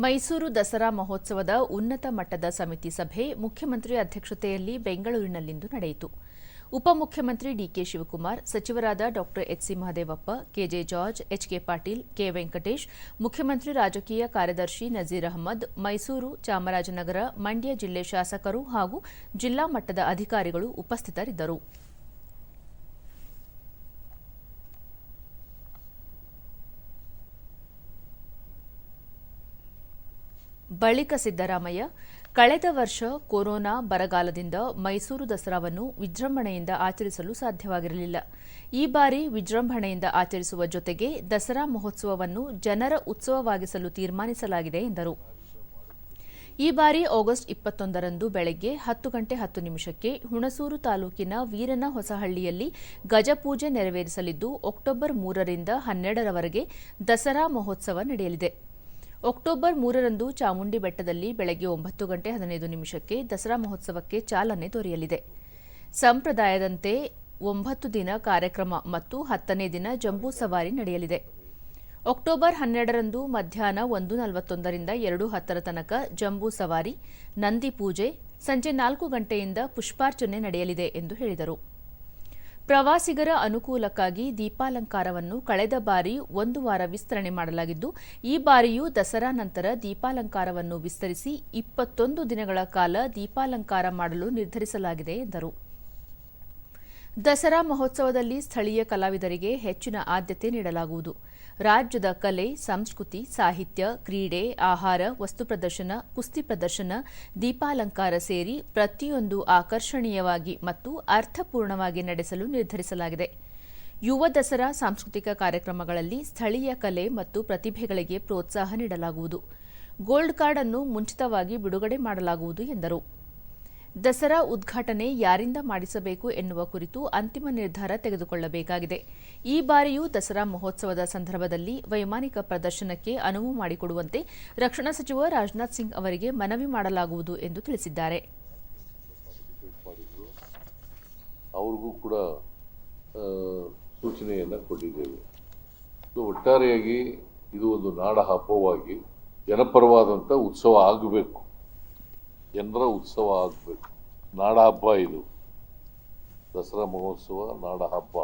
ಮೈಸೂರು ದಸರಾ ಮಹೋತ್ಸವದ ಉನ್ನತ ಮಟ್ಟದ ಸಮಿತಿ ಸಭೆ ಮುಖ್ಯಮಂತ್ರಿ ಅಧ್ಯಕ್ಷತೆಯಲ್ಲಿ ಬೆಂಗಳೂರಿನಲ್ಲಿಂದು ನಡೆಯಿತು. ಉಪಮುಖ್ಯಮಂತ್ರಿ ಡಿಕೆ ಶಿವಕುಮಾರ್, ಸಚಿವರಾದ ಡಾ HC Mahadevappa, KJ George, HK Patil, K. Venkatesh, ಮುಖ್ಯಮಂತ್ರಿ ರಾಜಕೀಯ ಕಾರ್ಯದರ್ಶಿ ನಜೀರ್ ಅಹಮದ್, ಮೈಸೂರು ಚಾಮರಾಜನಗರ, ಮಂಡ್ಯ ಜಿಲ್ಲೆ ಶಾಸಕರು ಹಾಗೂ ಜಿಲ್ಲಾ ಮಟ್ಟದ ಅಧಿಕಾರಿಗಳು ಉಪಸ್ಥಿತರಿದ್ದರು. ಬಳಿಕ ಸಿದ್ದರಾಮಯ್ಯ, ಕಳೆದ ವರ್ಷ ಕೊರೋನಾ ಬರಗಾಲದಿಂದ ಮೈಸೂರು ದಸರಾವನ್ನು ವಿಜೃಂಭಣೆಯಿಂದ ಆಚರಿಸಲು ಸಾಧ್ಯವಾಗಿರಲಿಲ್ಲ. ಈ ಬಾರಿ ವಿಜೃಂಭಣೆಯಿಂದ ಆಚರಿಸುವ ಜೊತೆಗೆ ದಸರಾ ಮಹೋತ್ಸವವನ್ನು ಜನರ ಉತ್ಸವವಾಗಿಸಲು ತೀರ್ಮಾನಿಸಲಾಗಿದೆ ಎಂದರು. ಈ ಬಾರಿ ಆಗಸ್ಟ್ ಇಪ್ಪತ್ತೊಂದರಂದು ಬೆಳಗ್ಗೆ ಹತ್ತು ಗಂಟೆ ಹತ್ತು ನಿಮಿಷಕ್ಕೆ ಹುಣಸೂರು ತಾಲೂಕಿನ ವೀರನ ಹೊಸಹಳ್ಳಿಯಲ್ಲಿ ಗಜಪೂಜೆ ನೆರವೇರಿಸಲಿದ್ದು, ಅಕ್ಟೋಬರ್ ಮೂರರಿಂದ ಹನ್ನೆರಡರವರೆಗೆ ದಸರಾ ಮಹೋತ್ಸವ ನಡೆಯಲಿದೆ. ಅಕ್ಟೋಬರ್ ಮೂರರಂದು ಚಾಮುಂಡಿ ಬೆಟ್ಟದಲ್ಲಿ ಬೆಳಗ್ಗೆ ಒಂಬತ್ತು ಗಂಟೆ ಹದಿನೈದು ನಿಮಿಷಕ್ಕೆ ದಸರಾ ಮಹೋತ್ಸವಕ್ಕೆ ಚಾಲನೆ ದೊರೆಯಲಿದೆ. ಸಂಪ್ರದಾಯದಂತೆ ಒಂಬತ್ತು ದಿನ ಕಾರ್ಯಕ್ರಮ ಮತ್ತು ಹತ್ತನೇ ದಿನ ಜಂಬೂ ಸವಾರಿ ನಡೆಯಲಿದೆ. ಅಕ್ಟೋಬರ್ ಹನ್ನೆರಡರಂದು ಮಧ್ಯಾಹ್ನ ಒಂದು ನಲವತ್ತೊಂದರಿಂದ ಎರಡು ಹತ್ತರ ತನಕ ಜಂಬೂ ಸವಾರಿ, ನಂದಿ ಪೂಜೆ, ಸಂಜೆ ನಾಲ್ಕು ಗಂಟೆಯಿಂದ ಪುಷ್ಪಾರ್ಚನೆ ನಡೆಯಲಿದೆ ಎಂದು ಹೇಳಿದರು. ಪ್ರವಾಸಿಗರ ಅನುಕೂಲಕ್ಕಾಗಿ ದೀಪಾಲಂಕಾರವನ್ನು ಕಳೆದ ಬಾರಿ ಒಂದು ವಾರ ವಿಸ್ತರಣೆ ಮಾಡಲಾಗಿದ್ದು, ಈ ಬಾರಿಯೂ ದಸರಾ ನಂತರ ದೀಪಾಲಂಕಾರವನ್ನು ವಿಸ್ತರಿಸಿ ಇಪ್ಪತ್ತೊಂದು ದಿನಗಳ ಕಾಲ ದೀಪಾಲಂಕಾರ ಮಾಡಲು ನಿರ್ಧರಿಸಲಾಗಿದೆ ಎಂದರು. ದಸರಾ ಮಹೋತ್ಸವದಲ್ಲಿ ಸ್ಥಳೀಯ ಕಲಾವಿದರಿಗೆ ಹೆಚ್ಚಿನ ಆದ್ಯತೆ ನೀಡಲಾಗುವುದು. ರಾಜ್ಯದ ಕಲೆ, ಸಂಸ್ಕೃತಿ, ಸಾಹಿತ್ಯ, ಕ್ರೀಡೆ, ಆಹಾರ, ವಸ್ತು ಪ್ರದರ್ಶನ, ಕುಸ್ತಿ ಪ್ರದರ್ಶನ, ದೀಪಾಲಂಕಾರ ಸೇರಿ ಪ್ರತಿಯೊಂದು ಆಕರ್ಷಣೀಯವಾಗಿ ಮತ್ತು ಅರ್ಥಪೂರ್ಣವಾಗಿ ನಡೆಸಲು ನಿರ್ಧರಿಸಲಾಗಿದೆ. ಯುವ ದಸರಾ ಸಾಂಸ್ಕೃತಿಕ ಕಾರ್ಯಕ್ರಮಗಳಲ್ಲಿ ಸ್ಥಳೀಯ ಕಲೆ ಮತ್ತು ಪ್ರತಿಭೆಗಳಿಗೆ ಪ್ರೋತ್ಸಾಹ ನೀಡಲಾಗುವುದು. ಗೋಲ್ಡ್ ಕಾರ್ಡ್ ಅನ್ನು ಮುಂಚಿತವಾಗಿ ಬಿಡುಗಡೆ ಮಾಡಲಾಗುವುದು ಎಂದರು. ದಸರಾ ಉದ್ಘಾಟನೆ ಯಾರಿಂದ ಮಾಡಿಸಬೇಕು ಎನ್ನುವ ಕುರಿತು ಅಂತಿಮ ನಿರ್ಧಾರ ತೆಗೆದುಕೊಳ್ಳಬೇಕಾಗಿದೆ. ಈ ಬಾರಿಯೂ ದಸರಾ ಮಹೋತ್ಸವದ ಸಂದರ್ಭದಲ್ಲಿ ವೈಮಾನಿಕ ಪ್ರದರ್ಶನಕ್ಕೆ ಅನುವು ಮಾಡಿಕೊಡುವಂತೆ ರಕ್ಷಣಾ ಸಚಿವ ರಾಜನಾಥ್ ಸಿಂಗ್ ಅವರಿಗೆ ಮನವಿ ಮಾಡಲಾಗುವುದು ಎಂದು ತಿಳಿಸಿದ್ದಾರೆ. ಅವ್ರಿಗೂ ಕೂಡ ಸೂಚನೆಯನ್ನು ಕೊಟ್ಟಿದ್ದೇವೆ. ಒಟ್ಟಾರೆಯಾಗಿ ಇದು ಒಂದು ನಾಡ ಹಬ್ಬವಾಗಿ ಜನಪರವಾದಂಥ ಉತ್ಸವ ಆಗಬೇಕು. ಜನರ ಉತ್ಸವ ಆಗಬೇಕು. ನಾಡಹಬ್ಬ ಇದು. ದಸರಾ ಮಹೋತ್ಸವ ನಾಡ ಹಬ್ಬ